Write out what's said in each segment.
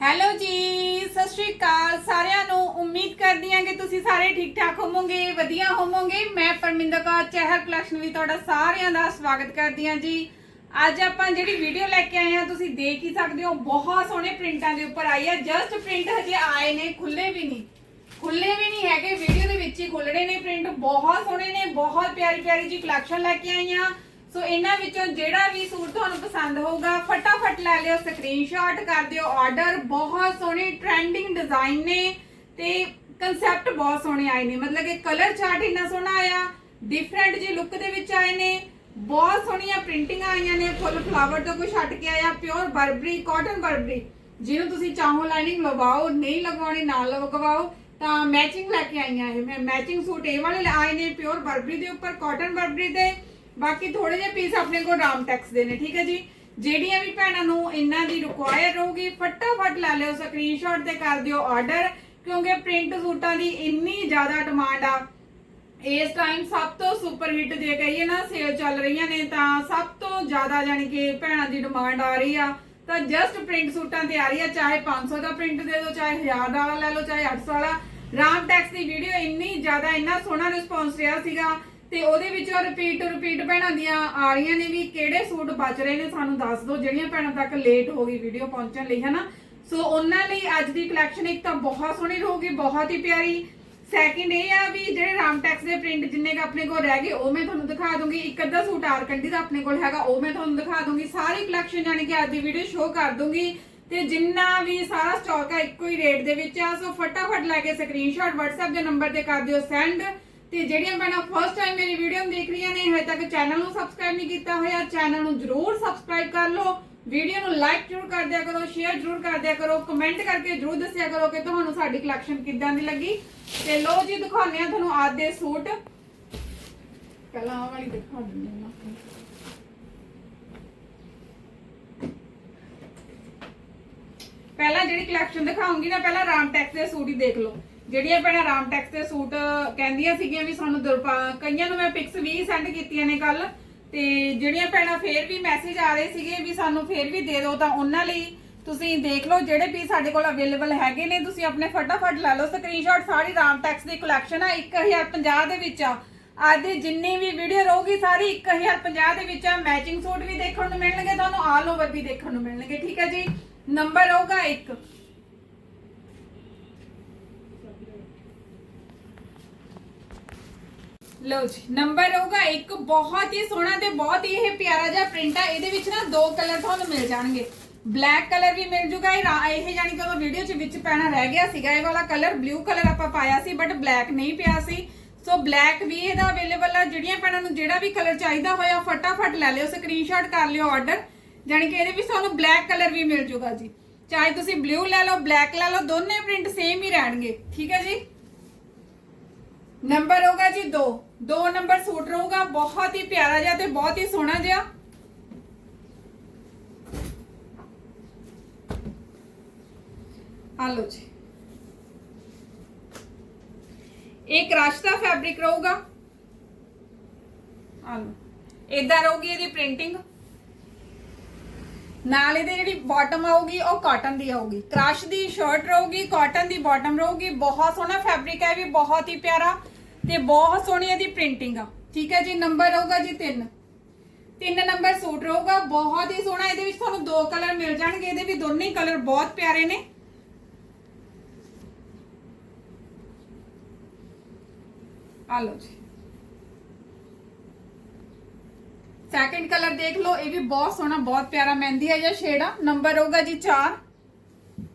Hello ਜੀ, ਸਤਿ ਸ਼੍ਰੀ ਅਕਾਲ ਸਾਰਿਆਂ ਨੂੰ। ਉਮੀਦ ਕਰਦੀ ਹਾਂ ਕਿ ਤੁਸੀਂ ਸਾਰੇ ਠੀਕ ਠਾਕ ਹੋਵੋਗੇ, ਵਧੀਆ ਹੋਵੋਗੇ। ਮੈਂ ਪਰਮਿੰਦਰ ਕੌਰ ਚਹਿਰ ਕਲੈਕਸ਼ਨ ਵੀ ਤੁਹਾਡਾ ਸਾਰਿਆਂ ਦਾ ਸਵਾਗਤ ਕਰਦੀ ਹਾਂ ਜੀ। ਅੱਜ ਆਪਾਂ ਜਿਹੜੀ ਵੀਡੀਓ ਲੈ ਕੇ ਆਏ ਹਾਂ, ਤੁਸੀਂ ਦੇਖ ਹੀ ਸਕਦੇ ਹੋ, ਬਹੁਤ ਸੋਹਣੇ ਪ੍ਰਿੰਟਾਂ ਦੇ ਉੱਪਰ ਆਈ ਹੈ। ਜਸਟ ਪ੍ਰਿੰਟ ਹਜੇ ਆਏ ਨੇ, ਖੁੱਲੇ ਵੀ ਨਹੀਂ। ਖੁੱਲੇ ਵੀ ਨਹੀਂ ਹੈਗੇ ਵੀਡੀਓ ਦੇ ਵਿੱਚ ਹੀ ਖੁੱਲਣੇ ਨੇ ਪ੍ਰਿੰਟ ਬਹੁਤ ਸੋਹਣੇ ਨੇ, ਬਹੁਤ ਪਿਆਰੀ ਪਿਆਰੀ ਜੀ ਕਲੈਕਸ਼ਨ ਲੈ ਕੇ ਆਈ ਹਾਂ। ਸੋ ਇਹਨਾਂ ਵਿੱਚੋਂ ਜਿਹੜਾ ਵੀ ਸੂਟ ਤੁਹਾਨੂੰ ਪਸੰਦ ਹੋਊਗਾ, ਫਟਾਫਟ ਲੈ ਲਿਓ ਸਕਰੀਨਸ਼ਾਟ ਕਰ ਦਿਓ ਆਰਡਰ ਬਹੁਤ ਸੋਹਣੇ ਟ੍ਰੈਂਡਿੰਗ ਡਿਜ਼ਾਈਨ ਨੇ ਤੇ ਕਨਸੈਪਟ ਬਹੁਤ ਸੋਹਣੇ ਆਏ ਨੇ। ਮਤਲਬ ਕਿ ਕਲਰ ਚਾਰਟ ਇੰਨਾ ਸੋਹਣਾ ਆਇਆ ਡਿਫਰੈਂਟ ਜੀ ਲੁੱਕ ਦੇ ਵਿੱਚ ਆਏ ਨੇ, ਬਹੁਤ ਸੋਹਣੀਆਂ ਪ੍ਰਿੰਟਿੰਗਾਂ ਆਈਆਂ ਨੇ, ਫੁੱਲ ਫਲਾਵਰ ਤੋਂ ਕੋਈ ਹਟ ਕੇ ਆਇਆ ਪਿਓਰ ਬਰਬਰੀ ਕਾਟਨ ਬਰਬਰੀ ਜਿਹਨੂੰ ਤੁਸੀਂ ਚਾਹੋ ਲਾਈਨਿੰਗ ਲਵਾਓ, ਨਹੀਂ ਲਗਵਾਉਣੀ, ਨਾ ਲਗਵਾਓ, ਤਾਂ ਮੈਚਿੰਗ ਲੈ ਕੇ ਆਈਆਂ ਇਹ। ਮੈਂ ਮੈਚਿੰਗ ਸੂਟ ਇਹ ਵਾਲੇ ਆਏ ਨੇ ਪਿਓਰ ਬਰਬਰੀ ਦੇ ਉੱਪਰ ਕਾਟਨ ਬਰਬਰੀ ਦੇ। ਬਾਕੀ ਥੋੜੇ ਜਿਹੇ ਪੀਸ ਆਪਣੇ ਕੋਲ ਰਾਮ ਟੈਕਸ ਦੇ ਨੇ, ਠੀਕ ਹੈ ਜੀ? ਜਿਹੜੀਆਂ ਵੀ ਭੈਣਾਂ ਨੂੰ ਇਹਨਾਂ ਦੀ ਰਿਕੁਆਇਰ ਹੋਊਗੀ ਫਟਾਫਟ ਲੈ ਲਿਓ ਸਕਰੀਨਸ਼ਾਟ ਤੇ ਕਰ ਦਿਓ ਆਰਡਰ ਕਿਉਂਕਿ ਪ੍ਰਿੰਟ ਸੂਟਾਂ ਦੀ ਇੰਨੀ ਜ਼ਿਆਦਾ ਡਿਮਾਂਡ ਆ। ਇਸ ਟਾਈਮ ਸਭ ਤੋਂ ਸੁਪਰ ਹਿੱਟ ਜੇ ਕਹੀਏ ਨਾ ਸੇਲ ਚੱਲ ਰਹੀਆਂ ਨੇ, ਤਾਂ ਸਭ ਤੋਂ ਜ਼ਿਆਦਾ ਜਾਨੀ ਕਿ ਭੈਣਾਂ ਦੀ ਡਿਮਾਂਡ ਆ ਰਹੀ ਆ। ਤਾਂ ਜਸਟ ਪ੍ਰਿੰਟ ਸੂਟਾਂ ਤੇ ਆ ਰਹੀ ਆ, ਚਾਹੇ 500 ਦਾ ਪ੍ਰਿੰਟ ਦੇ ਦਿਓ, ਚਾਹੇ 1000 ਦਾ ਵਾਲਾ ਲੈ ਲਓ, ਚਾਹੇ 800 ਵਾਲਾ। ਰਾਮ ਟੈਕਸ ਦੀ ਵੀਡੀਓ ਇੰਨੀ ਜ਼ਿਆਦਾ, ਇੰਨਾ ਸੋਹਣਾ ਰਿਸਪੌਂਸ ਰਿਹਾ ਸੀਗਾ। ਤੇ ਉਹਦੇ ਵਿੱਚ ਰਿਪੀਟ ਰਿਪੀਟ ਭੈਣਾਂ ਦੀਆਂ ਆ ਰਹੀਆਂ ਨੇ ਵੀ ਕਿਹੜੇ ਸੂਟ ਬਚ ਰਹੇ ਨੇ ਸਾਨੂੰ ਦੱਸ ਦਿਓ, ਜਿਹੜੀਆਂ ਭੈਣਾਂ ਤੱਕ ਲੇਟ ਹੋ ਗਈ ਵੀਡੀਓ ਪਹੁੰਚਣ ਲਈ, ਹਨਾ? ਸੋ ਉਹਨਾਂ ਲਈ ਅੱਜ ਦੀ ਕਲੈਕਸ਼ਨ ਇੱਕ ਤਾਂ ਬਹੁਤ ਸੋਹਣੀ ਰਹੂਗੀ, ਬਹੁਤ ਹੀ ਪਿਆਰੀ। ਸੈਕਿੰਡ ਇਹ ਆ ਵੀ ਜਿਹੜੇ ਰਾਮਟੈਕਸ ਦੇ ਪ੍ਰਿੰਟ ਜਿੰਨੇ ਕ ਆਪਣੇ ਕੋਲ ਰਹਿ ਗਏ, ਉਹ ਮੈਂ ਤੁਹਾਨੂੰ ਦਿਖਾ ਦੂੰਗੀ। ਇੱਕ ਅੱਧਾ ਸੂਟ ਆਰਕੰਡੀ ਦਾ ਆਪਣੇ ਕੋਲ ਹੈਗਾ, ਉਹ ਮੈਂ ਤੁਹਾਨੂੰ ਦਿਖਾ ਦੂੰਗੀ। ਸਾਰੀ ਕਲੈਕਸ਼ਨ ਜਾਨੀ ਕਿ ਅੱਜ ਦੀ ਵੀਡੀਓ ਸ਼ੋਅ ਕਰ ਦੂੰਗੀ। ਤੇ ਜਿੰਨਾ ਵੀ ਸਾਰਾ ਸਟਾਕ ਆ, ਇੱਕੋ ਹੀ ਰੇਟ ਦੇ ਵਿੱਚ ਆ। ਸੋ ਫਟਾਫਟ ਲੈ ਕੇ ਸਕਰੀਨਸ਼ਾਟ WhatsApp ਦੇ ਨੰਬਰ ਤੇ ਕਰ ਦਿਓ ਸੈਂਡ ਤੇ ਜਿਹੜੀਆਂ ਭੈਣਾਂ ਫਸਟ ਟਾਈਮ ਮੇਰੀ ਵੀਡੀਓ ਨੂੰ ਦੇਖ ਰਹੀਆਂ ਨੇ, ਹਜੇ ਤੱਕ ਚੈਨਲ ਨੂੰ ਸਬਸਕ੍ਰਾਈਬ ਨਹੀਂ ਕੀਤਾ ਹੋਇਆ ਚੈਨਲ ਨੂੰ ਜਰੂਰ ਸਬਸਕ੍ਰਾਈਬ ਕਰ ਲਓ। ਵੀਡੀਓ ਨੂੰ ਲਾਈਕ ਜਰੂਰ ਕਰ ਦਿਆ ਕਰੋ ਸ਼ੇਅਰ ਜਰੂਰ ਕਰ ਦਿਆ ਕਰੋ ਕਮੈਂਟ ਕਰਕੇ ਜਰੂਰ ਦੱਸਿਆ ਕਰੋ ਕਿ ਤੁਹਾਨੂੰ ਸਾਡੀ ਕਲੈਕਸ਼ਨ ਕਿੱਦਾਂ ਦੀ ਲੱਗੀ। ਤੇ ਲੋ ਜੀ, ਦਿਖਾਉਂਦੇ ਆ ਤੁਹਾਨੂੰ ਅੱਜ ਦੇ ਸੂਟ। ਪਹਿਲਾਂ ਆਹ ਵਾਲੀ ਦਿਖਾ ਦਿੰਦੇ ਹਾਂ ਪਹਿਲਾਂ ਜਿਹੜੀ ਕਲੈਕਸ਼ਨ ਦਿਖਾਉਂਗੀ ਨਾ, ਪਹਿਲਾਂ ਰਾਮ ਟੈਕਸ ਦੇ ਸੂਟ ਹੀ ਦੇਖ ਲਓ। ਜਿਹੜੀਆਂ ਭੈਣਾਂ ਰਾਮਟੈਕਸ ਦੇ ਸੂਟ ਕਹਿੰਦੀਆਂ ਸੀਗੀਆਂ ਵੀ ਸਾਨੂੰ ਕਈਆਂ ਨੂੰ ਮੈਂ ਪਿਕਸ ਵੀ ਸੈਂਡ ਕੀਤੀਆਂ ਨੇ ਕੱਲ ਤੇ ਜਿਹੜੀਆਂ ਭੈਣਾਂ ਫੇਰ ਵੀ ਮੈਸੇਜ ਆ ਰਹੇ ਸੀਗੇ ਵੀ ਸਾਨੂੰ ਫੇਰ ਵੀ ਦੇ ਦਿਓ ਤਾਂ ਉਹਨਾਂ ਲਈ ਤੁਸੀਂ ਦੇਖ ਲਓ ਜਿਹੜੇ ਪੀਸ ਸਾਡੇ ਕੋਲ ਅਵੇਲੇਬਲ ਹੈਗੇ ਨੇ, ਤੁਸੀਂ ਆਪਣੇ ਫਟਾਫਟ ਲੈ ਲਓ। ਸਕਰੀਨਸ਼ਾਟ ਸਾਰੀ ਰਾਮਟੈਕਸ ਦੀ ਕਲੈਕਸ਼ਨ ਆ 1050 ਦੇ ਵਿੱਚ ਆ। ਅੱਜ ਦੀ ਜਿੰਨੀ ਵੀ ਵੀਡੀਓ ਰਹੂਗੀ ਸਾਰੀ 1050 ਦੇ ਵਿੱਚ ਆ। ਮੈਚਿੰਗ ਸੂਟ ਵੀ ਦੇਖਣ ਨੂੰ ਮਿਲਣਗੇ, ਤੁਹਾਨੂੰ ਆਲ ਓਵਰ ਵੀ ਦੇਖਣ ਨੂੰ ਮਿਲਣਗੇ, ਠੀਕ ਹੈ ਜੀ? ਨੰਬਰ ਹੋਊਗਾ 1 ਲਓ ਜੀ ਨੰਬਰ ਹੋਊਗਾ ਇੱਕ, ਬਹੁਤ ਹੀ ਸੋਹਣਾ ਤੇ ਬਹੁਤ ਹੀ ਇਹ ਪਿਆਰਾ ਜਿਹਾ ਪ੍ਰਿੰਟ ਆ। ਇਹਦੇ ਵਿੱਚ ਨਾ ਦੋ ਕਲਰ ਤੁਹਾਨੂੰ ਮਿਲ ਜਾਣਗੇ। ਬਲੈਕ ਕਲਰ ਵੀ ਮਿਲ ਜੂਗਾ, ਇਹ ਜਾਨੀ ਕਿ ਉਹ ਵੀਡੀਓ 'ਚ ਵਿੱਚ ਪੈਣਾ ਰਹਿ ਗਿਆ ਸੀਗਾ, ਇਹ ਵਾਲਾ ਕਲਰ ਬਲੂ ਕਲਰ ਆਪਾਂ ਪਾਇਆ ਸੀ ਬਟ ਬਲੈਕ ਨਹੀਂ ਪਿਆ ਸੀ। ਸੋ ਬਲੈਕ ਵੀ ਇਹਦਾ ਅਵੇਲੇਬਲ ਆ, ਜਿਹੜੀਆਂ ਭੈਣਾਂ ਨੂੰ ਜਿਹੜਾ ਵੀ ਕਲਰ ਚਾਹੀਦਾ ਹੋਇਆ, ਫਟਾਫਟ ਲੈ ਲਿਓ ਸਕਰੀਨਸ਼ਾਟ ਕਰ ਲਿਓ ਆਰਡਰ ਜਾਨੀ ਕਿ ਇਹਦੇ ਵਿੱਚ ਤੁਹਾਨੂੰ ਬਲੈਕ ਕਲਰ ਵੀ ਮਿਲ ਜੂਗਾ ਜੀ। ਚਾਹੇ ਤੁਸੀਂ ਬਲੂ ਲੈ ਲਓ ਬਲੈਕ ਲੈ ਲਓ, ਦੋਨੇ ਪ੍ਰਿੰਟ ਸੇਮ ਹੀ ਰਹਿਣਗੇ। ਠੀਕ ਹੈ ਜੀ? ਨੰਬਰ ਹੋਗਾ ਜੀ 2 2 ਨੰਬਰ ਸੂਟ ਰਹੂਗਾ ਬਹੁਤ ਹੀ ਪਿਆਰਾ ਜਿਹਾ ਤੇ ਬਹੁਤ ਹੀ ਸੋਹਣਾ ਜਿਹਾ ਆ ਲਓ ਜੀ ਇਹ ਕ੍ਰਸ਼ ਦਾ ਫੈਬਰਿਕ ਰਹੂਗਾ ਆ ਲਓ ਇਦਾਂ ਰਹੂਗੀ ਇਹਦੀ ਪ੍ਰਿੰਟਿੰਗ ਨਾਲ ਇਹਦੇ ਜਿਹੜੀ ਬਾਟਮ ਆਊਗੀ ਉਹ ਕਾਟਨ ਦੀ ਆਊਗੀ ਕ੍ਰਸ਼ ਦੀ ਸ਼ਰਟ ਰਹੂਗੀ ਕਾਟਨ ਦੀ ਬਾਟਮ ਰਹੂਗੀ ਬਹੁਤ ਸੋਹਣਾ ਫੈਬਰਿਕ ਹੈ ਵੀ ਬਹੁਤ ਹੀ ਪਿਆਰਾ ਤੇ ਬਹੁਤ ਸੋਹਣੀ ਇਹਦੀ ਪ੍ਰਿੰਟਿੰਗ ਆ। ਠੀਕ ਹੈ ਜੀ ਨੰਬਰ ਰਹੂਗਾ ਜੀ 3 ਤਿੰਨ ਨੰਬਰ ਸੂਟ ਰਹੂਗਾ, ਬਹੁਤ ਹੀ ਸੋਹਣਾ। ਇਹਦੇ ਵਿੱਚ ਤੁਹਾਨੂੰ ਦੋ ਕਲਰ ਮਿਲ ਜਾਣਗੇ। ਇਹਦੇ ਵੀ ਦੋਨੇ ਕਲਰ ਬਹੁਤ ਪਿਆਰੇ ਨੇ। ਆ ਲਓ ਜੀ। ਸੈਕੰਡ ਕਲਰ ਦੇਖ ਲਓ, ਇਹ ਵੀ ਬਹੁਤ ਸੋਹਣਾ, ਬਹੁਤ ਪਿਆਰਾ ਮਹਿੰਦੀ ਹੈ ਜਾਂ ਸ਼ੇਡ ਆ ਨੰਬਰ ਹੋਊਗਾ ਜੀ 4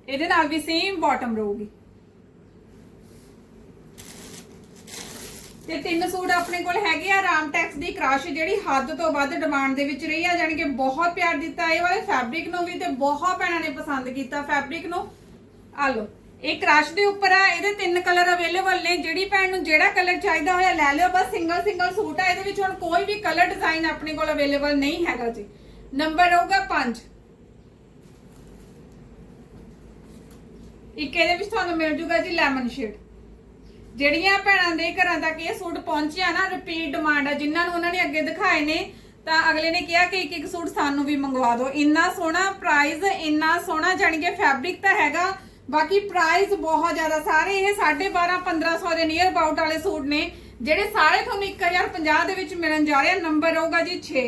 ਇਹਦੇ ਨਾਲ ਵੀ ਸੇਮ ਬਾਟਮ ਰਹੂਗੀ। ਤੇ ਤਿੰਨ ਸੂਟ ਆਪਣੇ ਕੋਲ ਹੈਗੇ ਆ ਰਾਮਟੈਕਸ ਦੀ ਕ੍ਰਸ਼ ਜਿਹੜੀ ਹੱਦ ਤੋਂ ਵੱਧ ਡਿਮਾਂਡ ਦੇ ਵਿੱਚ ਰਹੀ ਆ ਜਾਨੀ ਕਿ ਬਹੁਤ ਪਿਆਰ ਦਿੱਤਾ ਇਹ ਵਾਲੇ ਫੈਬਰਿਕ ਨੂੰ ਵੀ ਤੇ ਬਹੁਤ ਭੈਣਾਂ ਨੇ ਪਸੰਦ ਕੀਤਾ ਫੈਬਰਿਕ ਨੂੰ। ਆ ਲਓ, ਇਹ ਕ੍ਰਸ਼ ਦੇ ਉੱਪਰ ਆ, ਇਹਦੇ ਤਿੰਨ ਕਲਰ ਅਵੇਲੇਬਲ ਨੇ, ਜਿਹੜੀ ਭੈਣ ਨੂੰ ਜਿਹੜਾ ਕਲਰ ਚਾਹੀਦਾ ਹੋਇਆ ਲੈ ਲਿਓ, ਬਸ ਸਿੰਗਲ ਸਿੰਗਲ ਸੂਟ ਆ, ਇਹਦੇ ਵਿੱਚ ਹੁਣ ਕੋਈ ਵੀ ਕਲਰ ਡਿਜ਼ਾਈਨ ਆਪਣੇ ਕੋਲ ਅਵੇਲੇਬਲ ਨਹੀਂ ਹੈਗਾ ਜੀ। ਨੰਬਰ ਹੋਊਗਾ 5 ਇੱਕ ਇਹਦੇ ਵਿੱਚ ਤੁਹਾਨੂੰ ਮਿਲ ਜੂਗਾ ਜੀ ਲੈਮਨ ਸ਼ੇਡ ਜਿਹੜੀਆਂ ਭੈਣਾਂ ਦੇ ਘਰਾਂ ਤੱਕ ਇਹ ਸੂਟ ਪਹੁੰਚਿਆ ਨਾ ਰਿਪੀਟ ਡਿਮਾਂਡ ਆ ਜਿਨ੍ਹਾਂ ਨੂੰ ਉਹਨਾਂ ਨੇ ਅੱਗੇ ਦਿਖਾਏ ਨੇ ਤਾਂ ਅਗਲੇ ਨੇ ਕਿਹਾ ਕਿ ਇੱਕ ਇੱਕ ਸੂਟ ਸਾਨੂੰ ਵੀ ਮੰਗਵਾ ਦਿਓ। ਇੰਨਾ ਸੋਹਣਾ ਪ੍ਰਾਈਸ ਇੰਨਾ ਸੋਹਣਾ ਜਾਣੀ ਕਿ ਫੈਬਰਿਕ ਤਾਂ ਹੈਗਾ ਬਾਕੀ ਪ੍ਰਾਈਸ ਬਹੁਤ ਜ਼ਿਆਦਾ। ਸਾਰੇ ਇਹ 12.5 1500 ਦੇ ਨੀਅਰ ਅਬਾਊਟ ਵਾਲੇ ਸੂਟ ਨੇ ਜਿਹੜੇ ਸਾਰੇ ਤੁਹਾਨੂੰ 1050 ਦੇ ਵਿੱਚ ਮਿਲਣ ਜਾ ਰਹੇ ਨੰਬਰ ਹੋਊਗਾ ਜੀ 6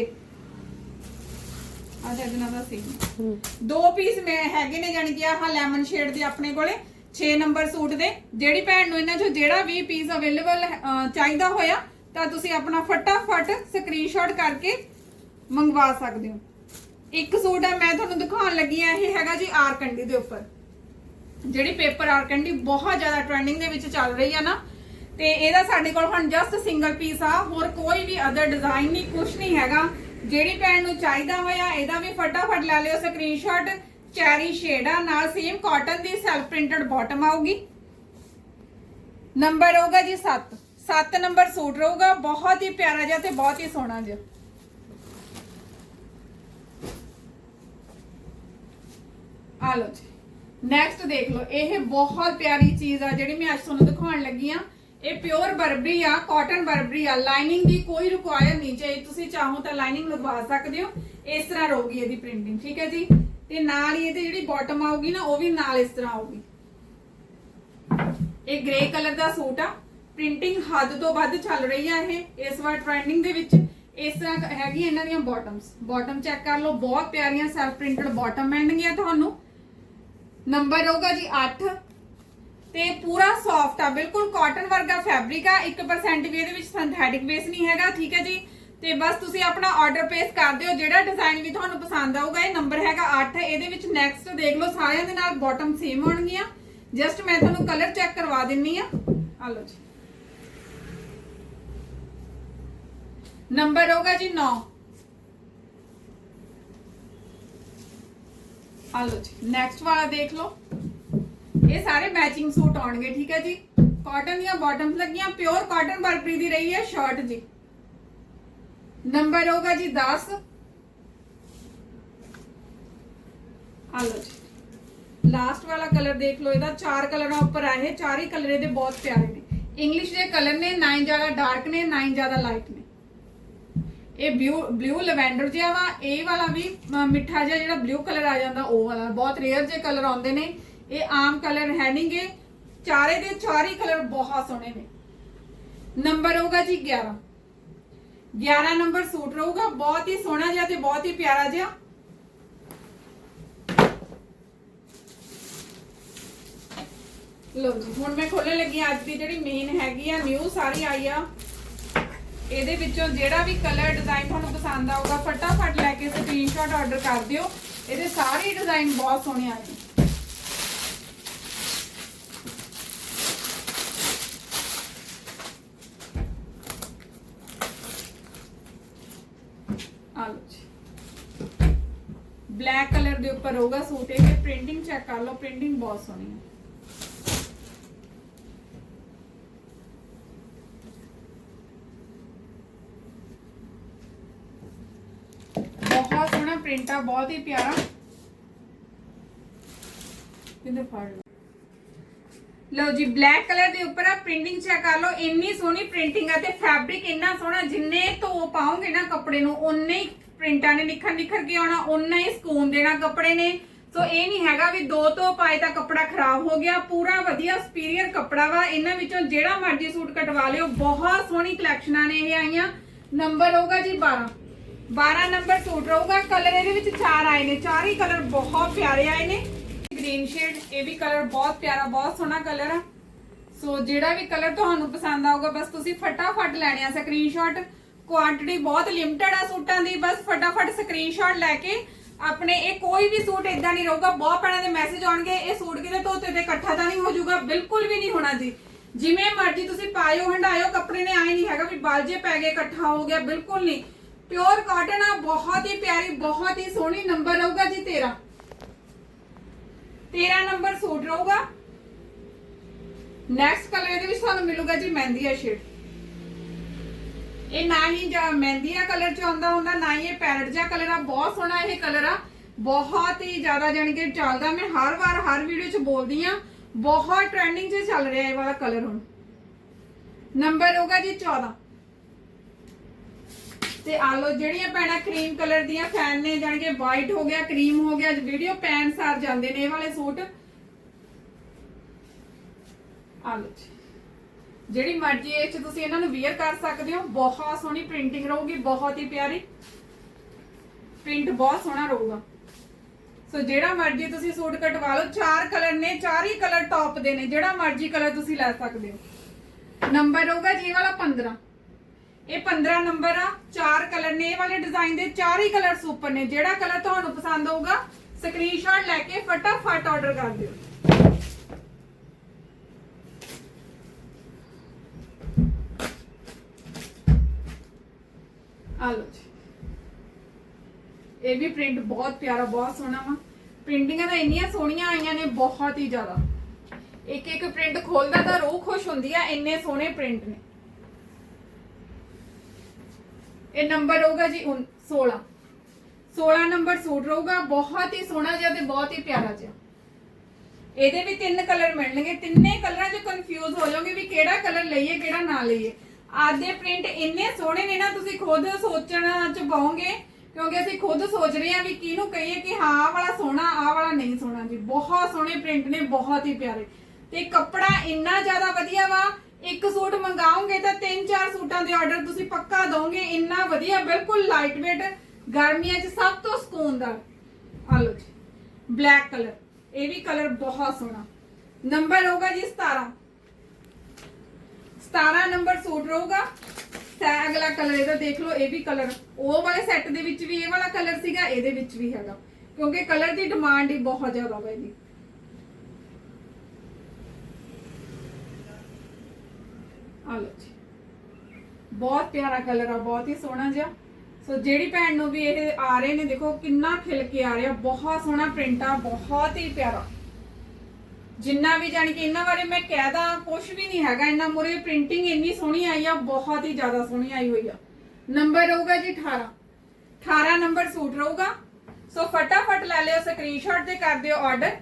ਆ ਜਾ ਜਨਾ ਦਾ ਸੀ ਦੋ ਪੀਸ ਮੈਂ ਹੈਗੇ ਨੇ ਜਾਨੀ ਕਿ ਆਹ ਲੈਮਨ ਸ਼ੇਡ ਦੇ ਆਪਣੇ ਕੋਲੇ। 6 ਨੰਬਰ ਸੂਟ ਦੇ। ਜਿਹੜੀ ਭੈਣ ਨੂੰ ਇਹਨਾਂ ਚੋਂ ਜਿਹੜਾ ਵੀ ਪੀਸ ਅਵੇਲੇਬਲ ਚਾਹੀਦਾ ਹੋਇਆ, ਤਾਂ ਤੁਸੀਂ ਆਪਣਾ ਫਟਾਫਟ ਸਕਰੀਨਸ਼ਾਟ ਕਰਕੇ ਮੰਗਵਾ ਸਕਦੇ ਹੋ। ਇੱਕ ਸੂਟ ਆ, ਮੈਂ ਤੁਹਾਨੂੰ ਦਿਖਾਉਣ ਲੱਗੀ ਆ ਇਹ ਹੈਗਾ ਜੀ ਆਰ ਕੰਡੀ ਦੇ ਉੱਪਰ। ਜਿਹੜੀ ਪੇਪਰ ਆਰ ਕੰਡੀ ਬਹੁਤ ਜ਼ਿਆਦਾ ਟ੍ਰੈਂਡਿੰਗ ਦੇ ਵਿੱਚ ਚੱਲ ਰਹੀ ਆ ਨਾ, ਤੇ ਇਹਦਾ ਸਾਡੇ ਕੋਲ ਹੁਣ ਜਸਟ ਸਿੰਗਲ ਪੀਸ ਆ, ਹੋਰ ਕੋਈ ਵੀ ਅਦਰ ਡਿਜ਼ਾਈਨ ਨਹੀਂ ਕੁਝ ਨਹੀਂ ਹੈਗਾ। ਜਿਹੜੀ ਭੈਣ ਨੂੰ ਚਾਹੀਦਾ ਹੋਇਆ, ਇਹਦਾ ਵੀ ਫਟਾਫਟ ਲੈ ਲਿਓ ਸਕਰੀਨਸ਼ਾਟ ਚੈਰੀ ਸ਼ੇਡ ਆ ਨਾਲ ਸੇਮ ਕਾਟਨ ਦੀ ਸੈਲਫ ਪ੍ਰਿੰਟਡ ਬਾਟਮ ਆਊਗੀ। ਨੰਬਰ ਹੋਊਗਾ ਜੀ 7 7 ਨੰਬਰ ਸੂਟ ਰਹੂਗਾ। ਬਹੁਤ ਹੀ ਪਿਆਰਾ ਜਿਹਾ ਤੇ ਬਹੁਤ ਹੀ ਸੋਹਣਾ ਜਿਹਾ। ਆ ਲਓ ਜੀ। ਨੈਕਸਟ ਦੇਖ ਲਓ। ਇਹ ਬਹੁਤ ਪਿਆਰੀ ਚੀਜ਼ ਆ ਜਿਹੜੀ ਮੈਂ ਅੱਜ ਤੁਹਾਨੂੰ ਦਿਖਾਉਣ ਲੱਗੀ ਆ ਇਹ ਪਿਓਰ ਬਰਬਰੀ ਆ ਕਾਟਨ ਬਰਬਰੀ ਆ। ਲਾਈਨਿੰਗ ਦੀ ਕੋਈ ਰਿਕੁਆਇਰ ਨਹੀਂ ਚਾਹੀ ਤੁਸੀਂ ਚਾਹੋ ਤਾਂ ਲਾਈਨਿੰਗ ਲਗਵਾ ਸਕਦੇ ਹੋ। ਇਸ ਤਰ੍ਹਾਂ ਰਹੂਗੀ ਇਹਦੀ ਪ੍ਰਿੰਟਿੰਗ ਠੀਕ ਹੈ ਜੀ? ਤੇ ਨਾਲ ਹੀ ਇਹਦੀ ਜਿਹੜੀ ਬਾਟਮ ਆਊਗੀ ਨਾ, ਉਹ ਵੀ ਨਾਲ ਇਸ ਤਰ੍ਹਾਂ ਆਊਗੀ। ਇਹ ਗ੍ਰੇ ਕਲਰ ਦਾ ਸੂਟ ਆ। ਪ੍ਰਿੰਟਿੰਗ ਹੱਦ ਤੋਂ ਵੱਧ ਚੱਲ ਰਹੀ ਆ ਇਹ, ਇਸ ਵਾਰ ਟ੍ਰੈਂਡਿੰਗ ਦੇ ਵਿੱਚ। ਇਸ ਤਰ੍ਹਾਂ ਹੈਗੀ ਇਹਨਾਂ ਦੀਆਂ ਬਾਟਮਸ ਬਾਟਮ ਚੈੱਕ ਕਰ ਲਓ, ਬਹੁਤ ਪਿਆਰੀਆਂ ਸੈਲਫ ਪ੍ਰਿੰਟਡ ਬਾਟਮ ਮਿਲਣਗੀਆਂ ਤੁਹਾਨੂੰ। ਨੰਬਰ ਹੋਊਗਾ ਜੀ 8 ਤੇ ਪੂਰਾ ਸੌਫਟ ਆ, ਬਿਲਕੁਲ ਕਾਟਨ ਵਰਗਾ ਫੈਬਰਿਕ ਆ। 1% ਵੀ ਇਹਦੇ ਵਿੱਚ ਸਿੰਥੈਟਿਕ ਬੇਸ ਨਹੀਂ ਹੈਗਾ, ਠੀਕ ਹੈ ਜੀ? ਤੇ ਬਸ ਤੁਸੀਂ ਆਪਣਾ ਆਰਡਰ ਪਲੇਸ ਕਰ ਦਿਓ। ਜਿਹੜਾ ਡਿਜ਼ਾਈਨ ਵੀ ਤੁਹਾਨੂੰ ਪਸੰਦ ਆਊਗਾ, ਇਹ ਨੰਬਰ ਹੈਗਾ 8 ਇਹਦੇ ਵਿੱਚ ਨੈਕਸਟ ਦੇਖ ਲਓ, ਸਾਰਿਆਂ ਦੇ ਨਾਲ ਬਾਟਮ ਸੇਮ ਹੋਣਗੀਆਂ। ਜਸਟ ਮੈਂ ਤੁਹਾਨੂੰ ਕਲਰ ਚੈੱਕ ਕਰਵਾ ਦਿੰਨੀ ਆ। ਆ ਲਓ ਜੀ। ਨੰਬਰ ਹੋਗਾ ਜੀ 9 ਆ ਲਓ ਜੀ। ਨੈਕਸਟ ਵਾਲਾ ਦੇਖ ਲਓ। ਇਹ ਸਾਰੇ ਮੈਚਿੰਗ ਸੂਟ ਆਉਣਗੇ, ਠੀਕ ਹੈ ਜੀ? ਕਾਟਨ ਦੀਆਂ ਬਾਟਮਸ ਲੱਗੀਆਂ। ਪਿਓਰ ਕਾਟਨ ਬਰਬਰੀ ਦੀ ਰਹੀ ਹੈ ਸ਼ਰਟ ਜੀ। ਨੰਬਰ ਹੋਗਾ ਜੀ 10 ਆ ਲਓ ਜੀ। ਲਾਸਟ ਵਾਲਾ ਕਲਰ ਦੇਖ ਲਓ, ਇਹਦਾ ਚਾਰ ਕਲਰਾਂ ਉੱਪਰ ਆਏ ਚਾਰ ਹੀ ਕਲਰ ਇਹਦੇ ਬਹੁਤ ਪਿਆਰੇ ਨੇ। ਇੰਗਲਿਸ਼ ਦੇ ਕਲਰ ਨੇ ਨਾ ਹੀ ਜ਼ਿਆਦਾ ਡਾਰਕ ਨੇ ਨਾ ਹੀ ਜ਼ਿਆਦਾ ਲਾਈਟ ਨੇ। ਇਹ ਬਲੂ ਬਲੂ ਲਵੈਂਡਰ ਜਿਹਾ ਵਾ, ਇਹ ਵਾਲਾ ਵੀ ਮਿੱਠਾ ਜਿਹਾ ਜਿਹੜਾ ਬਲੂ ਕਲਰ ਆ ਜਾਂਦਾ, ਉਹ ਵਾਲਾ। ਬਹੁਤ ਰੇਅਰ ਜੇ ਕਲਰ ਆਉਂਦੇ ਨੇ। ਇਹ ਆਮ ਕਲਰ ਹੈ ਨਹੀਂਗੇ ਚਾਰੇ ਦੇ ਚਾਰ ਹੀ ਕਲਰ ਬਹੁਤ ਸੋਹਣੇ ਨੇ। ਨੰਬਰ ਹੋਊਗਾ ਜੀ 11 11 ਨੰਬਰ ਸੂਟ ਰਹੂਗਾ, ਬਹੁਤ ਹੀ ਸੋਹਣਾ ਜਿਹਾ ਤੇ ਬਹੁਤ ਹੀ ਪਿਆਰਾ ਜਿਹਾ। ਲਓ ਜੀ, ਹੁਣ ਮੈਂ ਖੋਲਣ ਲੱਗੀ ਹਾਂ, ਅੱਜ ਦੀ ਜਿਹੜੀ ਮੇਨ ਹੈਗੀ ਆ ਨਿਊ ਸਾਰੀ ਆਈ ਆ। ਇਹਦੇ ਵਿੱਚੋਂ ਜਿਹੜਾ ਵੀ ਕਲਰ ਡਿਜ਼ਾਈਨ ਤੁਹਾਨੂੰ ਪਸੰਦ ਆਊਗਾ, ਫਟਾਫਟ ਲੈ ਕੇ ਸਕਰੀਨਸ਼ਾਟ ਆਰਡਰ ਕਰ ਦਿਓ। ਇਹਦੇ ਸਾਰੇ ਡਿਜ਼ਾਈਨ ਬਹੁਤ ਸੋਹਣੇ ਆਏ ਨੇ ਆ ਲਓ ਜੀ ਬਲੈਕ ਕਲਰ ਦੇ ਉੱਪਰ ਹੋਊਗਾ ਸੂਟ, ਇਹ ਪ੍ਰਿੰਟਿੰਗ ਚੈੱਕ ਕਰ ਲਓ ਪ੍ਰਿੰਟਿੰਗ ਬਹੁਤ ਸੋਹਣੀ ਹੈ। ਬਹੁਤ ਸੋਹਣਾ ਪ੍ਰਿੰਟ ਆ, ਬਹੁਤ ਹੀ ਪਿਆਰਾ। ਕਿੰਨੇ ਫਾੜ ਲਓ। ਲਓ ਜੀ ਬਲੈਕ ਕਲਰ ਦੇ ਉੱਪਰ ਆ ਪ੍ਰਿੰਟਿੰਗ ਚੈੱਕ ਕਰ ਲਓ, ਇੰਨੀ ਸੋਹਣੀ ਪ੍ਰਿੰਟਿੰਗ ਆ ਤੇ ਫੈਬਰਿਕ ਇੰਨਾ ਸੋਹਣਾ, ਜਿੰਨੇ ਧੋ ਪਾਓਗੇ ਨਾ ਕੱਪੜੇ ਨੂੰ ਉਨੇ ਹੀ ਪ੍ਰਿੰਟਾਂ ਨੇ ਨਿਖਰ ਨਿਖਰ ਕੇ ਆਉਣਾ ਉਨਾ ਹੀ ਸਕੂਨ ਦੇਣਾ ਕੱਪੜੇ ਨੇ। ਸੋ ਇਹ ਨਹੀਂ ਹੈਗਾ ਵੀ ਦੋ ਧੋ ਪਾਏ ਤਾਂ ਕੱਪੜਾ ਖਰਾਬ ਹੋ ਗਿਆ, ਪੂਰਾ ਵਧੀਆ ਸੁਪੀਰੀਅਰ ਕੱਪੜਾ ਵਾ। ਇਹਨਾਂ ਵਿੱਚੋਂ ਜਿਹੜਾ ਮਰਜ਼ੀ ਸੂਟ ਕਟਵਾ ਲਿਓ, ਬਹੁਤ ਸੋਹਣੀ ਕਲੈਕਸ਼ਨਾਂ ਨੇ ਇਹ ਆਈਆਂ। ਨੰਬਰ ਹੋਊਗਾ ਜੀ 12 12 ਨੰਬਰ ਸੂਟ ਰਹੂਗਾ। ਕਲਰ ਇਹਦੇ ਵਿੱਚ ਚਾਰ ਆਏ ਨੇ। ਚਾਰ ਹੀ ਕਲਰ ਬਹੁਤ ਪਿਆਰੇ ਆਏ ਨੇ। ਗ੍ਰੀਨ ਸ਼ੇਡ ਇਹ ਵੀ ਕਲਰ ਬਹੁਤ ਪਿਆਰਾ, ਬਹੁਤ ਸੋਹਣਾ ਕਲਰ ਆ। ਸੋ ਜਿਹੜਾ ਵੀ ਕਲਰ ਤੁਹਾਨੂੰ ਪਸੰਦ ਆਊਗਾ, ਬਸ ਤੁਸੀਂ ਫਟਾਫਟ ਲੈਣੇ ਆ ਸਕਰੀਨਸ਼ਾਟ ਕੁਆਂਟੀਟੀ ਬਹੁਤ ਲਿਮਟਿਡ ਆ ਸੂਟਾਂ ਦੀ, ਬਸ ਫਟਾਫਟ ਸਕਰੀਨਸ਼ਾਟ ਲੈ ਕੇ ਆਪਣੇ ਇਹ ਕੋਈ ਵੀ ਸੂਟ ਇਦਾਂ ਨਹੀਂ ਰਹੂਗਾ, ਬਹੁਤ ਭੈਣਾਂ ਦੇ ਮੈਸੇਜ ਆਉਣਗੇ, ਇਹ ਸੂਟ ਕਿਤੇ ਧੋਤੇ ਤੇ ਇਕੱਠਾ ਤਾਂ ਨਹੀਂ ਹੋ ਜਾਊਗਾ, ਬਿਲਕੁਲ ਵੀ ਨਹੀਂ ਹੋਣਾ ਜੀ। ਜਿਵੇਂ ਮਰਜ਼ੀ ਤੁਸੀਂ ਪਾਇਓ ਹੰਡਾਇਓ ਕੱਪੜੇ ਨੇ ਆਏ ਨਹੀਂ ਹੈਗਾ ਵੀ ਬਾਲਜੇ ਪੈ ਗਏ, ਇਕੱਠਾ ਹੋ ਗਿਆ, ਬਿਲਕੁਲ ਨਹੀਂ। ਪਿਓਰ ਕਾਟਨ ਆ, ਬਹੁਤ ਹੀ ਪਿਆਰੀ, ਬਹੁਤ ਹੀ ਸੋਹਣੀ ਨੰਬਰ ਰਹੂਗਾ ਜੀ 13 13 ਨੰਬਰ ਸੂਟ ਰਹੂਗਾ। ਨੈਕਸਟ ਕਲਰ ਇਹਦੇ ਵਿੱਚ ਤੁਹਾਨੂੰ ਮਿਲੂਗਾ ਜੀ ਮਹਿੰਦੀ ਆ ਸ਼ੇਡ ਇਹ ਨਾ ਹੀ ਜਾਂ ਮਹਿੰਦੀਆ ਕਲਰ ਚ ਆਉਂਦਾ ਹੁੰਦਾ, ਨਾ ਹੀ ਇਹ ਪੈਰਟ ਜਿਹਾ ਕਲਰ ਆ। ਬਹੁਤ ਸੋਹਣਾ ਇਹ ਕਲਰ ਆ। ਬਹੁਤ ਹੀ ਜ਼ਿਆਦਾ ਜਾਣੀ ਕਿ ਚੱਲਦਾ। ਮੈਂ ਹਰ ਵਾਰ ਹਰ ਵੀਡੀਓ ਚ ਬੋਲਦੀ ਆ ਬਹੁਤ ਟ੍ਰੈਂਡਿੰਗ 'ਚ ਚੱਲ ਰਿਹਾ ਇਹ ਵਾਲਾ ਕਲਰ ਹੁਣ। ਨੰਬਰ ਹੋਗਾ ਜੀ 14 ਤੇ ਆ ਲੋ ਜਿਹੜੀਆਂ ਭੈਣਾਂ ਕਰੀਮ ਕਲਰ ਦੀਆਂ ਫੈਨ ਨੇ, ਜਾਣੀ ਕਿ ਵਾਈਟ ਹੋ ਗਿਆ ਕਰੀਮ ਹੋ ਗਿਆ ਵੀਡੀਓ ਪੈਨ ਸਾਰ ਜਾਂਦੇ ਨੇ ਇਹ ਵਾਲੇ ਸੂਟ। ਆ ਲੋ ਜੀ। ਜਿਹੜੀ ਮਰਜ਼ੀ ਏਜ 'ਚ ਤੁਸੀਂ ਇਹਨਾਂ ਨੂੰ ਵੇਅਰ ਕਰ ਸਕਦੇ ਹੋ। ਬਹੁਤ ਸੋਹਣੀ ਪ੍ਰਿੰਟਿੰਗ ਰਹੂਗੀ, ਬਹੁਤ ਹੀ ਪਿਆਰੀ। ਪ੍ਰਿੰਟ ਬਹੁਤ ਸੋਹਣਾ ਰਹੂਗਾ। ਸੋ ਜਿਹੜਾ ਮਰਜ਼ੀ ਤੁਸੀਂ ਸੂਟ ਕਟਵਾ ਲਓ, ਚਾਰ ਕਲਰ ਨੇ, ਚਾਰ ਹੀ ਕਲਰ ਟੌਪ ਦੇ ਨੇ। ਜਿਹੜਾ ਮਰਜ਼ੀ ਕਲਰ ਤੁਸੀਂ ਲੈ ਸਕਦੇ ਹੋ। ਨੰਬਰ ਹੋਊਗਾ ਜੀ, ਇਹ ਵਾਲਾ 15 ਇਹ 15 ਨੰਬਰ ਆ, ਚਾਰ ਕਲਰ ਨੇ, ਇਹ ਵਾਲੇ ਡਿਜ਼ਾਈਨ ਦੇ ਚਾਰ ਹੀ ਕਲਰ ਸੁਪਰ ਨੇ। ਜਿਹੜਾ ਕਲਰ ਤੁਹਾਨੂੰ ਪਸੰਦ ਹੋਊਗਾ ਸਕਰੀਨਸ਼ਾਟ ਲੈ ਕੇ ਫਟਾਫਟ ਆਰਡਰ ਕਰ ਦਿਓ। ਆ ਲਓ ਜੀ। ਇਹ ਵੀ ਪ੍ਰਿੰਟ ਬਹੁਤ ਪਿਆਰਾ, ਬਹੁਤ ਸੋਹਣਾ ਵਾ। ਪ੍ਰਿੰਟਿੰਗਾਂ ਤਾਂ ਇੰਨੀਆਂ ਸੋਹਣੀਆਂ ਆਈਆਂ ਨੇ, ਬਹੁਤ ਹੀ ਜ਼ਿਆਦਾ। ਇੱਕ ਇੱਕ ਪ੍ਰਿੰਟ ਖੋਲਦਾ ਤਾਂ ਰੂਹ ਖੁਸ਼ ਹੁੰਦੀ ਆ, ਇੰਨੇ ਸੋਹਣੇ ਪ੍ਰਿੰਟ ਨੇ। ਇਹ ਨੰਬਰ ਹੋਊਗਾ ਜੀ 16 16 ਨੰਬਰ ਸੂਟ ਰਹੂਗਾ, ਬਹੁਤ ਹੀ ਸੋਹਣਾ ਜਿਹਾ ਤੇ ਬਹੁਤ ਹੀ ਪਿਆਰਾ ਜਿਹਾ। ਇਹਦੇ ਵੀ ਤਿੰਨ ਕਲਰ ਮਿਲਣਗੇ, ਤਿੰਨੇ ਕਲਰਾਂ 'ਚ ਕਨਫਿਊਜ਼ ਹੋ ਜਾਓਗੇ ਵੀ ਕਿਹੜਾ ਕਲਰ ਲਈਏ, ਕਿਹੜਾ ਨਾ ਲਈਏ। ਆਦੇ ਪ੍ਰਿੰਟ ਇੰਨੇ ਸੋਹਣੇ ਨੇ ਨਾ, ਤੁਸੀਂ ਖੁਦ ਸੋਚਣ 'ਚ ਪਾਓਗੇ, ਕਿਉਂਕਿ ਅਸੀਂ ਖੁਦ ਸੋਚ ਰਹੇ ਹਾਂ ਵੀ ਕਿਹਨੂੰ ਕਹੀਏ ਕਿ ਹਾਂ, ਆਹ ਵਾਲਾ ਸੋਹਣਾ, ਆਹ ਵਾਲਾ ਨਹੀਂ ਸੋਹਣਾ ਜੀ। ਬਹੁਤ ਸੋਹਣੇ ਪ੍ਰਿੰਟ ਨੇ, ਬਹੁਤ ਹੀ ਪਿਆਰੇ। ਤੇ ਕੱਪੜਾ ਇੰਨਾ ਜ਼ਿਆਦਾ ਵਧੀਆ ਵਾ, ਇੱਕ ਸੂਟ ਮੰਗਾਓਗੇ ਤਾਂ ਤਿੰਨ ਚਾਰ ਸੂਟਾਂ ਦੇ ਆਰਡਰ ਤੁਸੀਂ ਪੱਕਾ ਦੋਗੇ, ਇੰਨਾ ਵਧੀਆ, ਬਿਲਕੁਲ ਲਾਈਟ weight ਗਰਮੀਆਂ 'ਚ ਸਭ ਤੋਂ ਸਕੂਨਦਾਰ ਆ ਲਓ ਜੀ ਬਲੈਕ ਕਲਰ ਇਹ ਵੀ ਕਲਰ ਬਹੁਤ ਸੋਹਣਾ। ਨੰਬਰ ਹੋਗਾ ਜੀ 17 17 ਨੰਬਰ ਸੂਟ ਰਹੂਗਾ। ਤੇ ਅਗਲਾ ਕਲਰ ਇਹਦਾ ਦੇਖ ਲਓ, ਇਹ ਵੀ ਕਲਰ ਉਹ ਵਾਲੇ ਸੈੱਟ ਦੇ ਵਿੱਚ ਵੀ ਇਹ ਵਾਲਾ ਕਲਰ ਸੀਗਾ, ਇਹਦੇ ਵਿੱਚ ਵੀ ਹੈਗਾ। ਕਿਉਂਕਿ ਕਲਰ ਦੀ ਡਿਮਾਂਡ ਹੀ ਬਹੁਤ ਜ਼ਿਆਦਾ ਵਾ ਇਹਦੀ। ਆ ਲਓ ਜੀ। ਬਹੁਤ ਪਿਆਰਾ ਕਲਰ ਆ, ਬਹੁਤ ਹੀ ਸੋਹਣਾ ਜਿਹਾ। ਸੋ ਜਿਹੜੀ ਭੈਣ ਨੂੰ ਵੀ ਇਹ ਆ ਰਹੇ ਨੇ, ਦੇਖੋ ਕਿੰਨਾ ਖਿਲ ਕੇ ਆ ਰਿਹਾ। ਬਹੁਤ ਸੋਹਣਾ ਪ੍ਰਿੰਟ ਆ, ਬਹੁਤ ਹੀ ਪਿਆਰਾ। ਜਿੰਨਾ ਵੀ ਜਾਣੀ ਕਿ ਇਹਨਾਂ ਬਾਰੇ ਮੈਂ ਕਹਿਦਾ ਕੁਝ ਵੀ ਨਹੀਂ ਹੈਗਾ ਇਹਨਾਂ ਮੁਰੇ ਪ੍ਰਿੰਟਿੰਗ ਇੰਨੀ ਸੋਹਣੀ ਆਈ ਆ, ਬਹੁਤ ਹੀ ਜ਼ਿਆਦਾ ਸੋਹਣੀ ਆਈ ਹੋਈ ਆ। ਨੰਬਰ ਰਹੂਗਾ ਜੀ 18 18 ਨੰਬਰ ਸੂਟ ਰਹੂਗਾ। ਸੋ ਫਟਾਫਟ ਲੈ ਲਿਓ ਸਕਰੀਨਸ਼ਾਟ ਤੇ ਕਰ ਦਿਓ ਆਰਡਰ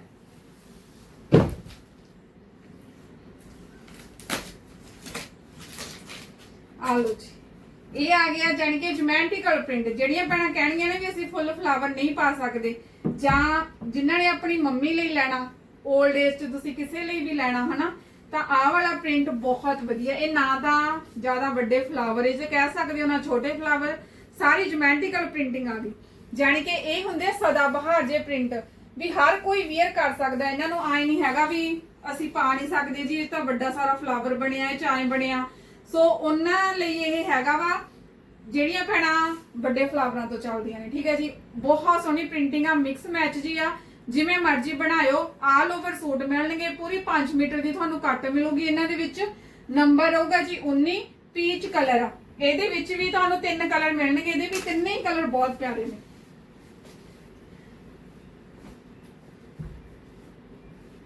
ਆ ਜੀ। ਇਹ ਆ ਗਿਆ ਜਾਣੀ ਕਿ ਜਮੈਂਟਿਕਲ ਪ੍ਰਿੰਟ ਜਿਹੜੀਆਂ ਭੈਣਾਂ ਕਹਿਣਗੀਆਂ ਨੇ ਵੀ ਅਸੀਂ ਫੁੱਲ ਫਲਾਵਰ ਨਹੀਂ ਪਾ ਸਕਦੇ, ਜਾਂ ਜਿਨ੍ਹਾਂ ਨੇ ਆਪਣੀ ਮੰਮੀ ਲਈ ਲੈਣਾ 올ਡ ਏਜ 'ਚ ਤੁਸੀਂ ਕਿਸੇ ਲਈ ਵੀ ਲੈਣਾ, ਹਨਾ? ਤਾਂ ਆਹ ਵਾਲਾ ਪ੍ਰਿੰਟ ਬਹੁਤ ਵਧੀਆ। ਇਹ ਨਾ ਤਾਂ ਜ਼ਿਆਦਾ ਵੱਡੇ ਫਲਾਵਰ ਇਹ ਜੇ ਕਹਿ ਸਕਦੇ ਹੋ, ਨਾ ਛੋਟੇ ਫਲਾਵਰ ਸਾਰੀ ਜਮੈਂਟਿਕਲ ਪ੍ਰਿੰਟਿੰਗ ਆ ਗਈ। ਜਾਣੀ ਕਿ ਇਹ ਹੁੰਦੇ ਸਦਾ ਜੇ ਪ੍ਰਿੰਟ ਵੀ ਹਰ ਕੋਈ ਵੇਅਰ ਕਰ ਸਕਦਾ, ਇਹਨਾਂ ਨੂੰ ਆਏ ਨਹੀਂ ਹੈਗਾ ਵੀ ਅਸੀਂ ਪਾ ਨਹੀਂ ਸਕਦੇ ਜੀ, ਇਹ ਤਾਂ ਵੱਡਾ ਸਾਰਾ ਫਲਾਵਰ ਬਣਿਆ, ਇਹ ਚਾਏ ਬਣਿਆ। ਸੋ ਉਹਨਾਂ ਲਈ ਇਹ ਹੈਗਾ ਵਾ, ਜਿਹੜੀਆਂ ਭੈਣਾਂ ਵੱਡੇ ਫਲਾਵਰਾਂ ਤੋਂ ਚੱਲਦੀਆਂ ਨੇ, ਠੀਕ ਹੈ ਜੀ? ਬਹੁਤ ਸੋਹਣੀ ਪ੍ਰਿੰਟਿੰਗ ਆ ਮਿਕਸ ਮੈਚ ਜੀ ਆ। ਜਿਵੇਂ ਮਰਜ਼ੀ ਬਣਾਇਓ ਆਲ ਓਵਰ ਸੂਟ ਮਿਲਣਗੇ, ਪੂਰੀ 5 ਮੀਟਰ ਦੀ ਤੁਹਾਨੂੰ ਕੱਟ ਮਿਲੂਗੀ। ਇਹਨਾਂ ਦੇ ਵਿੱਚ ਨੰਬਰ ਹੋਊਗਾ ਜੀ 19 ਪੀਚ ਕਲਰ ਇਹਦੇ ਵਿੱਚ ਵੀ ਤੁਹਾਨੂੰ ਤਿੰਨ ਕਲਰ ਮਿਲਣਗੇ, ਇਹਦੇ ਵੀ ਤਿੰਨੇ ਹੀ ਕਲਰ ਬਹੁਤ ਪਿਆਰੇ ਨੇ।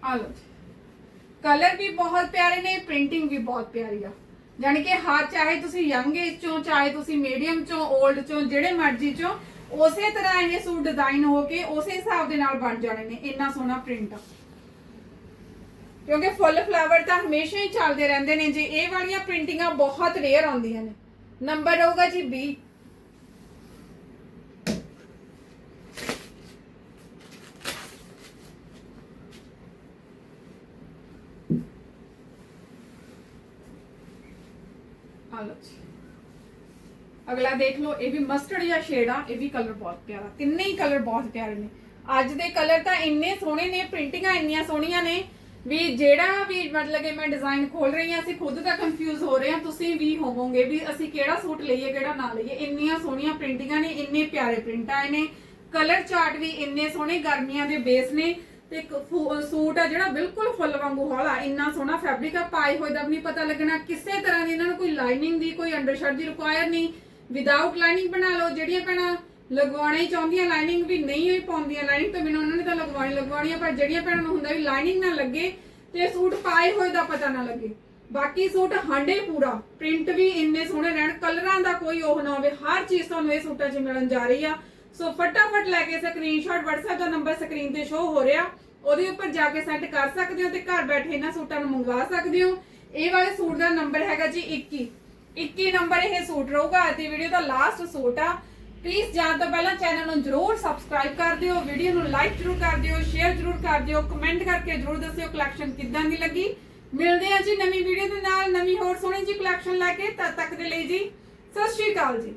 ਆ ਲਓ ਕਲਰ ਵੀ ਬਹੁਤ ਪਿਆਰੇ ਨੇ ਪ੍ਰਿੰਟਿੰਗ ਵੀ ਬਹੁਤ ਪਿਆਰੀ ਆ। ਯਾਨੀ ਕਿ ਹਰ ਚਾਹੇ ਤੁਸੀਂ ਯੰਗ ਏਜ ਚੋਂ, ਚਾਹੇ ਤੁਸੀਂ ਮੀਡੀਅਮ ਚੋਂ 올ਡ ਚੋਂ, ਜਿਹੜੇ ਮਰਜ਼ੀ ਚੋਂ ਉਸੇ ਤਰ੍ਹਾਂ ਇਹ ਸੂਟ ਡਿਜ਼ਾਈਨ ਹੋ ਕੇ ਉਸੇ ਹਿਸਾਬ ਦੇ ਨਾਲ ਬਣ ਜਾਣੇ ਨੇ, ਇੰਨਾ ਸੋਹਣਾ ਪ੍ਰਿੰਟ ਕਿਉਂਕਿ ਫੁੱਲ ਫਲਾਵਰ ਤਾਂ ਹਮੇਸ਼ਾ ਹੀ ਚੱਲਦੇ ਰਹਿੰਦੇ ਨੇ, ਜੀ ਇਹ ਵਾਲੀਆਂ ਪ੍ਰਿੰਟਿੰਗਾਂ ਬਹੁਤ ਰੇਅਰ ਆਉਂਦੀਆਂ ਨੇ। ਨੰਬਰ ਹੋਊਗਾ ਜੀ 20 ਆ ਜੀ। ਅਗਲਾ ਦੇਖ ਲਓ, ਇਹ ਵੀ ਮਸਟਰਡ ਜਾਂ ਸ਼ੇਡ ਆ, ਇਹ ਵੀ ਕਲਰ ਬਹੁਤ ਪਿਆਰਾ, ਤਿੰਨੇ ਹੀ ਕਲਰ ਬਹੁਤ ਪਿਆਰੇ ਨੇ। ਅੱਜ ਦੇ ਕਲਰ ਤਾਂ ਇੰਨੇ ਸੋਹਣੇ ਨੇ ਪ੍ਰਿੰਟਿੰਗਾਂ ਇੰਨੀਆਂ ਸੋਹਣੀਆਂ ਨੇ ਵੀ ਜਿਹੜਾ ਵੀ ਮਤਲਬ ਕਿ ਮੈਂ ਡਿਜ਼ਾਈਨ ਖੋਲ ਰਹੀ ਹਾਂ, ਅਸੀਂ ਖੁਦ ਤਾਂ ਕੰਫਿਊਜ਼ ਹੋ ਰਹੇ ਹਾਂ, ਤੁਸੀਂ ਵੀ ਹੋਵੋਗੇ ਵੀ ਅਸੀਂ ਕਿਹੜਾ ਸੂਟ ਲਈਏ, ਕਿਹੜਾ ਨਾ ਲਈਏ, ਇੰਨੀਆਂ ਸੋਹਣੀਆਂ ਪ੍ਰਿੰਟਿੰਗਾਂ ਨੇ, ਇੰਨੇ ਪਿਆਰੇ ਪ੍ਰਿੰਟ ਆਏ ਨੇ। ਕਲਰ ਚਾਰਟ ਵੀ ਇੰਨੇ ਸੋਹਣੇ, ਗਰਮੀਆਂ ਦੇ ਬੇਸ ਨੇ ਤੇ ਸੂਟ ਆ ਜਿਹੜਾ ਬਿਲਕੁਲ ਫੁੱਲ ਵਾਂਗੂ ਹੌਲਾ ਇੰਨਾ ਸੋਹਣਾ ਫੈਬਰਿਕ ਆ, ਪਾਏ ਹੋਏ ਦਾ ਵੀ ਨਹੀਂ ਪਤਾ ਲੱਗਣਾ, ਕਿਸੇ ਤਰ੍ਹਾਂ ਦੀ ਇਹਨਾਂ ਨੂੰ ਕੋਈ ਲਾਈਨਿੰਗ ਦੀ, ਕੋਈ ਅੰਡਰਸ਼ਰਟ ਦੀ ਰਿਕੁਆਇਰ ਨਹੀਂ। ਵਿਦਆਊਟ ਲਾਈਨਿੰਗ ਬਣਾ ਲਓ, ਜਿਹੜੀਆਂ ਭੈਣਾਂ ਲਗਵਾਉਣਾ ਹੀ ਚਾਹੁੰਦੀਆਂ ਲਾਈਨਿੰਗ ਵੀ ਨਹੀਂ ਹੋਈ ਪਾਉਂਦੀਆਂ ਲਾਈਨਿੰਗ ਤੋਂ ਬਿਨਾਂ ਉਹਨਾਂ ਨੇ ਤਾਂ ਲਗਵਾਉਣੀ ਲਗਵਾਉਣੀ ਆ ਪਰ ਜਿਹੜੀਆਂ ਭੈਣਾਂ ਨੂੰ ਹੁੰਦਾ ਵੀ ਲਾਈਨਿੰਗ ਨਾ ਲੱਗੇ ਤੇ ਸੂਟ ਪਾਏ ਹੋਏ ਦਾ ਪਤਾ ਨਾ ਲੱਗੇ। ਬਾਕੀ ਸੂਟ ਹਾਂਡੇ ਪੂਰਾ ਪ੍ਰਿੰਟ ਵੀ ਇੰਨੇ ਸੋਹਣੇ ਰਹਿਣ ਕਲਰਾਂ ਦਾ ਕੋਈ ਉਹ ਨਾ ਹੋਵੇ, ਹਰ ਚੀਜ਼ ਤੁਹਾਨੂੰ ਇਹ ਸੂਟਾਂ 'ਚ ਮਿਲਣ ਜਾ ਰਹੀ ਆ। ਸੋ ਫਟਾਫਟ ਲੈ ਕੇ ਸਕਰੀਨਸ਼ਾਟ WhatsApp ਦਾ ਨੰਬਰ ਸਕਰੀਨ ਤੇ ਸ਼ੋ ਹੋ ਰਿਹਾ। ਉਹਦੇ ਉੱਪਰ ਜਾ ਕੇ ਸੈਂਡ ਕਰ ਸਕਦੇ ਹੋ ਤੇ ਘਰ ਬੈਠੇ ਇਹਨਾਂ ਸੂਟਾਂ ਨੂੰ ਮੰਗਵਾ ਸਕਦੇ ਹੋ। ਇਹ ਵਾਲੇ ਸੂਟ ਦਾ ਨੰਬਰ ਹੈਗਾ ਜੀ 21 21 ਨੰਬਰ ਇਹ ਸੂਟ ਰਹੂਗਾ। ਅੱਜ ਦੀ ਵੀਡੀਓ ਦਾ ਲਾਸਟ ਸੂਟ ਆ। ਪਲੀਜ਼ ਜਾਣ ਤੋਂ ਪਹਿਲਾਂ ਚੈਨਲ ਨੂੰ ਜਰੂਰ ਸਬਸਕ੍ਰਾਈਬ ਕਰ ਦਿਓ। ਵੀਡੀਓ ਨੂੰ ਲਾਈਕ ਜਰੂਰ ਕਰ ਦਿਓ ਸ਼ੇਅਰ ਜਰੂਰ ਕਰ ਦਿਓ। ਕਮੈਂਟ ਕਰਕੇ ਜਰੂਰ ਦੱਸਿਓ ਕਲੈਕਸ਼ਨ ਕਿੱਦਾਂ ਦੀ ਲੱਗੀ। ਮਿਲਦੇ ਆ ਜੀ ਨਵੀਂ ਵੀਡੀਓ ਦੇ ਨਾਲ। ਨਵੀਂ ਹੋਰ ਸੋਹਣੀ ਜੀ ਕਲੈਕਸ਼ਨ ਲੈ ਕੇ। ਤਦ ਤੱਕ ਦੇ ਲਈ ਜੀ, ਸਤਿ ਸ਼੍ਰੀ ਅਕਾਲ ਜੀ।